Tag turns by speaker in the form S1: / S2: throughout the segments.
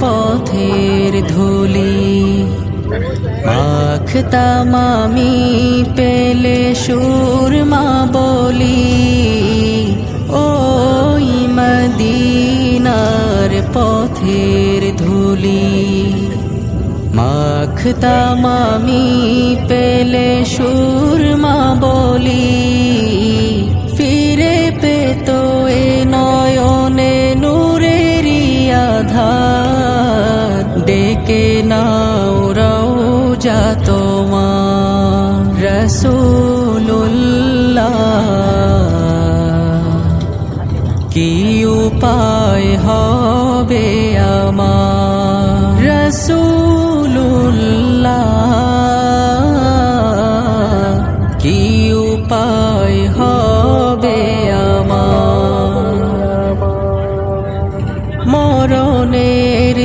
S1: পথের ধুলি। মাখতাম আমি পেলে সুরমা বলি। ওই মদিনার পথের ধুলি। মাখতাম আমি পেলে সুরমা বলি। নাও রওজা তোমার রসুল্লাহ কি উপায় হবে আমার রসুল্লাহ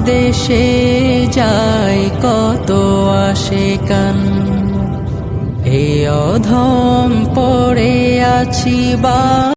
S1: দেশে যায় কত আসে কান। এ অধম পড়ে আছি বা